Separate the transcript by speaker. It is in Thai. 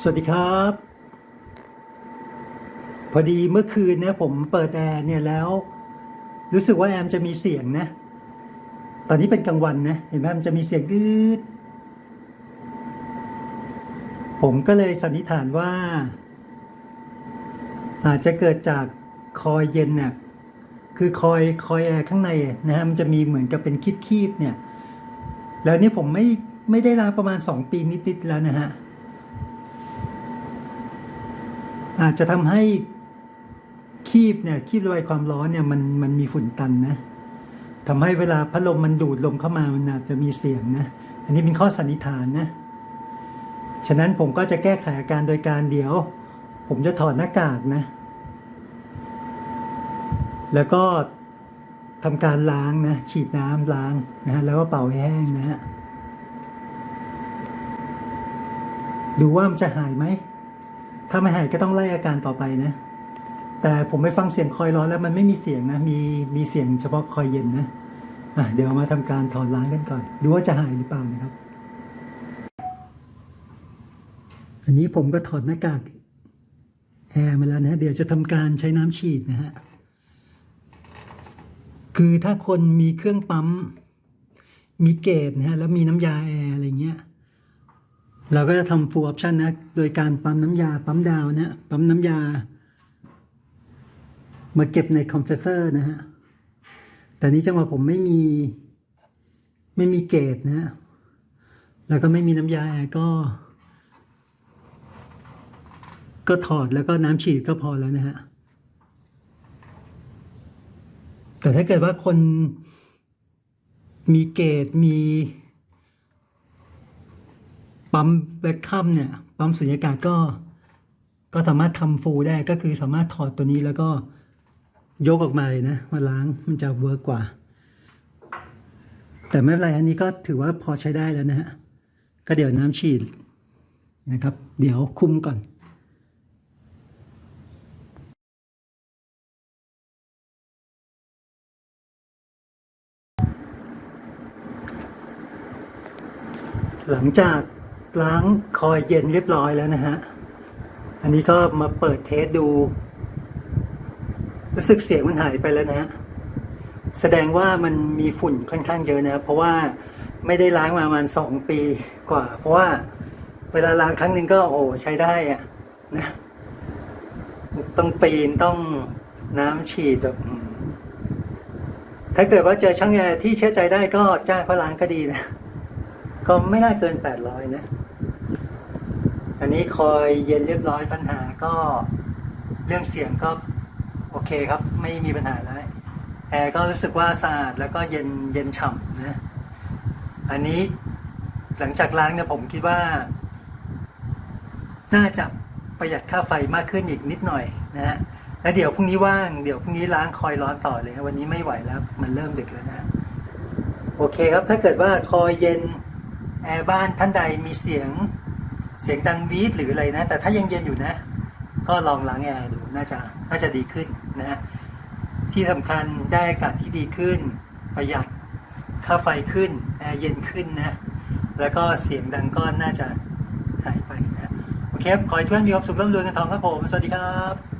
Speaker 1: สวัสดีครับ พอดีเมื่อคืนเนี่ยผมเปิดแอร์เนี่ยแล้ว รู้สึกว่าแอร์มจะมีเสียงนะ ตอนนี้เป็นกลางวันนะ เห็นไหมมันจะมีเสียงกึดผมก็เลยสันนิษฐานว่า อาจจะเกิดจากคอยเย็นเนี่ยคือคอยคอยแอร์ข้างในนะฮะมันจะมีเหมือนกับเป็นคีบๆเนี่ย แล้วนี่ผมไม่ไม่ได้ล้างประมาณสองปีนิดๆแล้วนะฮะ อาจจะทำให้คีบเนี่ยคีบระบายความร้อนเนี่ยมันมันมีฝุ่นตันนะทำให้เวลาพัดลมมันดูดลมเข้ามามันอาจจะมีเสียงนะอันนี้เป็นข้อสันนิษฐานนะฉะนั้นผมก็จะแก้ไขอาการโดยการเดี๋ยว ผมจะถอดหน้ากากนะ แล้วก็ทำการล้างนะฉีดน้ำล้างนะฮะแล้วก็เป่าให้แห้งนะฮะดูว่ามันจะหายไหม ถ้าไม่หายก็ต้องไล่อาการต่อไปนะ แต่ผมไปฟังเสียงคอยร้อนแล้วมันไม่มีเสียงนะ มีมีเสียงเฉพาะคอยเย็นนะอะเดี๋ยวมาทำการถอดล้างกันก่อน ดูว่าจะหายหรือเปล่านะครับ อันนี้ผมก็ถอดหน้ากากแอร์มาแล้วนะ เดี๋ยวจะทำการใช้น้ำฉีดนะฮะ คือถ้าคนมีเครื่องปั๊ม มีเกจนะฮะ แล้วมีน้ำยาแอร์อะไรเงี้ย เราก็จะทำ full option นะ โดยการปั๊มน้ำยา ปั๊มดาวนะ ปั๊มน้ำยา มาเก็บในคอมเพรสเซอร์นะฮะ แต่นี้จังหวะผมไม่มี ไม่มีเกจนะฮะ แล้วก็ไม่มีน้ำยาก็ ก็ถอดแล้วก็น้ำฉีดก็พอแล้วนะฮะ แต่ถ้าเกิดว่าคนมีเกจมี ปั๊มแวคคัมเนี่ย ปั๊มสุญญากาศก็ ก็สามารถทำฟูลได้ก็คือสามารถถอดตัวนี้แล้วก็ยกออกมาเลยนะมาล้างมันจะเวิร์กกว่า แต่ไม่เป็นไรอันนี้ก็ถือว่าพอใช้ได้แล้วนะฮะก็เดี๋ยวน้ำฉีดนะครับ เดี๋ยวคุมก่อนหลังจาก ล้างคอยเย็นเรียบร้อยแล้วนะฮะ อันนี้ก็มาเปิดเทสดู รู้สึกเสียงมันหายไปแล้วนะฮะ แสดงว่ามันมีฝุ่นค่อนข้างเยอะนะเพราะว่าไม่ได้ล้างมาประมาณสองปีกว่า เพราะว่าเวลาล้างครั้งหนึ่งก็โอ้ใช้ได้อะนะต้องปีนต้องน้ำฉีดแบบถ้าเกิดว่าเจอช่างแอร์ที่เชื่อใจได้ก็จ้างเขาล้างก็ดีนะ ก็ไม่น่าเกิน800นะ อันนี้คอยเย็นเรียบร้อยปัญหาก็เรื่องเสียงก็โอเคครับ ไม่มีปัญหาแล้วแอร์ก็รู้สึกว่าสะอาดแล้วก็เย็นเย็นฉ่ำนะอันนี้หลังจากล้างเนี่ยผมคิดว่า น่าจะประหยัดค่าไฟมากขึ้นอีกนิดหน่อยนะฮะแล้วเดี๋ยวพรุ่งนี้ว่างเดี๋ยวพรุ่งนี้ล้างคอยร้อนต่อเลยครับวันนี้ไม่ไหวแล้ว มันเริ่มดึกแล้วนะโอเคครับถ้าเกิดว่าคอยเย็นแอร์บ้านท่านใดมีเสียง เสียงดังวีดหรืออะไรนะ แต่ถ้ายังเย็นอยู่นะ ก็ลองล้างแอร์ดูน่าจะน่าจะดีขึ้นนะที่สำคัญได้อากาศที่ดีขึ้น ประหยัดค่าไฟขึ้นแอร์เย็นขึ้นนะ แล้วก็เสียงดังก็น่าจะหายไปนะ โอเคครับขอให้ทุกท่านมีความสุขร่ำรวยเงินทองครับผม สวัสดีครับ